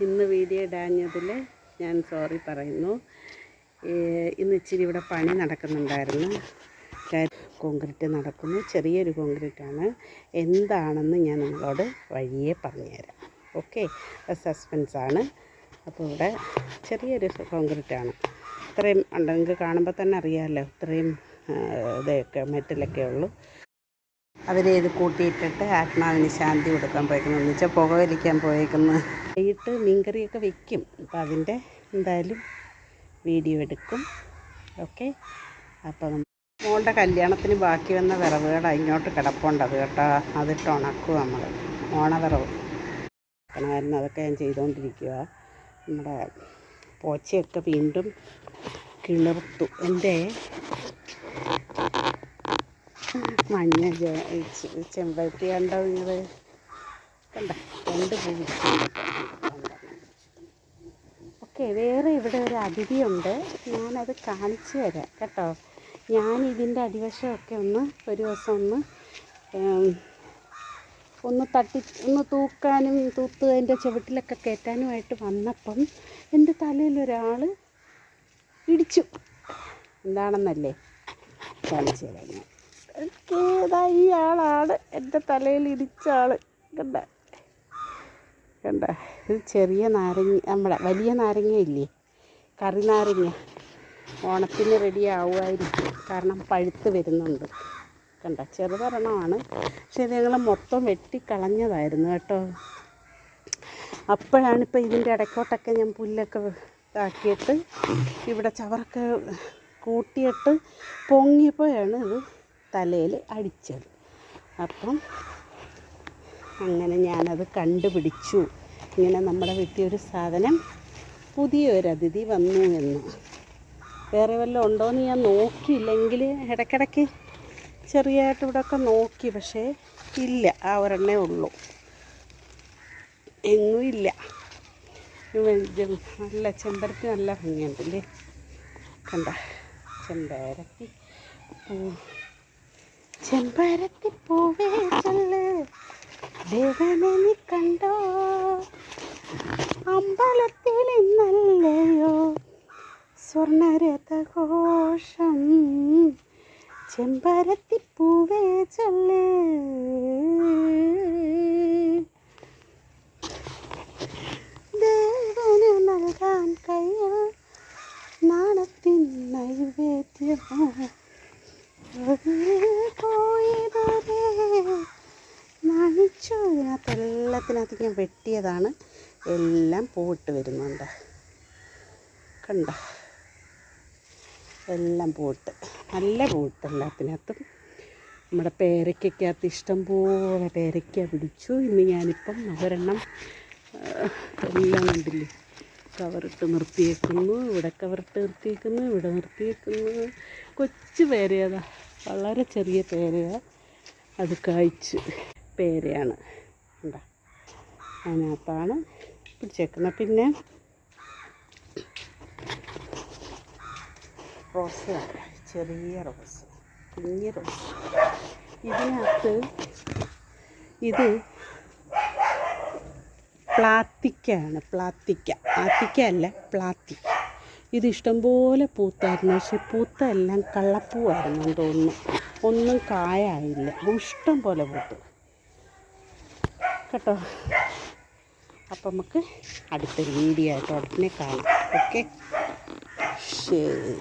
വന്നതിൽ ഞാൻ സോറി പറയുന്നു. ഇന്ന് ഇച്ചിരി ഇവിടെ പണി നടക്കുന്നുണ്ടായിരുന്നു. കോൺക്രീറ്റ് നടക്കുന്നു. ചെറിയൊരു കോൺക്രീറ്റാണ്. എന്താണെന്ന് ഞാൻ നിങ്ങളോട് വഴിയെ പറഞ്ഞുതരാം. ഓക്കെ? സസ്പെൻസാണ്. അപ്പോൾ ഇവിടെ ചെറിയൊരു കോൺക്രീറ്റാണ്. ഇത്രയും ഉണ്ടെങ്കിൽ കാണുമ്പോൾ തന്നെ അറിയാമല്ലോ. ഇത്രയും ഇതൊക്കെ മെറ്റലൊക്കെ ഉള്ളൂ. അവരെ ഇത് കൂട്ടിയിട്ടിട്ട് ആത്മാവിന് ശാന്തി കൊടുക്കാൻ പോയേക്കുന്നു. എന്ന് വെച്ചാൽ പുക വലിക്കാൻ പോയേക്കുന്നു. വൈകിട്ട് മീൻകറിയൊക്കെ വെക്കും. അപ്പം അതിന്റെ എന്തായാലും വീഡിയോ എടുക്കും. ഓക്കെ? അപ്പം മോളുടെ കല്യാണത്തിന് ബാക്കി വന്ന വിറവുകൾ ഇങ്ങോട്ട് കിടപ്പുണ്ട് അത് കേട്ടോ. അതിട്ട് ഉണക്കും നമ്മൾ ഓണവിറവ് കണമായിരുന്നു അതൊക്കെ ഞാൻ ചെയ്തുകൊണ്ടിരിക്കുക നമ്മുടെ പോച്ചയൊക്കെ വീണ്ടും കിളിർത്തു. എന്റെ മഞ്ഞ ചെമ്പരത്തി കണ്ടോ നിങ്ങൾ കണ്ട രണ്ട് പൂ ഓക്കെ വേറെ ഇവിടെ ഒരു അതിഥിയുണ്ട്. ഞാനത് കാണിച്ചു തരാം കേട്ടോ. ഞാൻ ഇതിന്റെ അടിവശമൊക്കെ ഒന്ന് ഒരു ദിവസം ഒന്ന് ഒന്ന് തട്ടി ഒന്ന് തൂക്കാനും തൂത്ത് അതിന്റെ ചുവട്ടിലൊക്കെ കയറ്റാനുമായിട്ട് വന്നപ്പം എന്റെ തലയിൽ ഒരാൾ ഇടിച്ചു. എന്താണെന്നല്ലേ? കാണിച്ചു തരാം ഞാൻ. ഏതാ ഈ ആളാണ്. എന്റെ തലയിൽ ഇടിച്ച ആൾ കണ്ട? കണ്ട? ഇത് ചെറിയ നാരങ്ങ നമ്മുടെ വലിയ നാരങ്ങ ഇല്ലേ? കറി നാരങ്ങ. ഓണത്തിന് റെഡി ആവുമായിരിക്കും. കാരണം പഴുത്ത് വരുന്നുണ്ട്. കണ്ട? ചെറുതൊരെണ്ണമാണ് പക്ഷേ ഇത് ഞങ്ങൾ മൊത്തം വെട്ടിക്കളഞ്ഞതായിരുന്നു കേട്ടോ. അപ്പോഴാണ് ഇപ്പോൾ ഇതിന്റെ ഇടയ്ക്കോട്ടൊക്കെ ഞാൻ പുല്ലൊക്കെ ഇതാക്കിയിട്ട് ഇവിടെ ചവറൊക്കെ കൂട്ടിയിട്ട് പൊങ്ങിയപ്പോഴാണ് ഇത് തലയിൽ അടിച്ചത്. അപ്പം അങ്ങനെ ഞാനത് കണ്ടുപിടിച്ചു. ഇങ്ങനെ നമ്മുടെ വീട്ടിൽ ഒരു സാധനം പുതിയൊരു അതിഥി വന്നു എന്ന്. വേറെ വല്ലതും ഉണ്ടോയെന്ന് ഞാൻ നോക്കിയില്ലെങ്കിൽ ഇടയ്ക്കിടയ്ക്ക് ചെറിയതായിട്ട് ഇവിടെയൊക്കെ നോക്കി പക്ഷേ ഇല്ല ആ ഒരെണ്ണേ ഉള്ളൂ. എങ്ങും ഇല്ല. നല്ല ചെമ്പരത്തി നല്ല ഭംഗിയുണ്ടല്ലേ? കണ്ട ചെമ്പരത്തി പൂ ചെമ്പരത്തി പൂവേ ചൊല്ല്. ദേവനെ നീ കണ്ടോ? അമ്പലത്തിൽ ഇന്നല്ലയോ സ്വർണരഥഘോഷം. ചെമ്പരത്തി പൂവേ ചൊല്ല്. ദേവന് നൽകാൻ കയ്യിൽ നാണത്തിൻ നൈവേദ്യം. നണിച്ചു ഇതിനകത്ത് ഞാൻ വെട്ടിയതാണ്. എല്ലാം പൂവിട്ട് വരുന്നുണ്ട്. കണ്ട? എല്ലാം പൂവിട്ട്. നല്ല പൂവിട്ട് എല്ലാത്തിനകത്തും. നമ്മുടെ പേരയ്ക്കകത്ത് ഇഷ്ടം പോലെ പേരയ്ക്ക പിടിച്ചു. ഇന്ന് ഞാനിപ്പം ആ, എല്ലാം കണ്ടില്ലേ? കവറിട്ട് നിർത്തിയേക്കുന്നു ഇവിടെ കവറിട്ട് നിർത്തിയേക്കുന്നു ഇവിടെ നിർത്തിയേക്കുന്നു. കൊച്ചു പേരയതാ വളരെ ചെറിയ പേരയാണ് അത് കായ്ച്ച്. പേരയാണ്. ഉണ്ടാ. അതിനകത്താണ് പിടിച്ചേക്കുന്നത്. പിന്നെ റോസ് ചെറിയ റോസ്. കുഞ്ഞ് റോസ്. ഇതിനകത്ത് ഇത് പ്ലാത്തിക്കയാണ് പ്ലാത്തിക്ക. ആത്തിക്ക അല്ല പ്ലാത്തിക്ക ഇത് ഇഷ്ടംപോലെ പൂത്തായിരുന്നു. പക്ഷെ പൂത്ത എല്ലാം കള്ളപ്പൂവായിരുന്നു തോന്നുന്നു. ഒന്നും കായായില്ല. ഇഷ്ടം പോലെ പൂത്തു. കേട്ടോ? അപ്പം നമുക്ക് അടുത്ത വീഡിയോ ആയിട്ട് ഉടനെ കാണാം. ഓക്കെ? ശരി.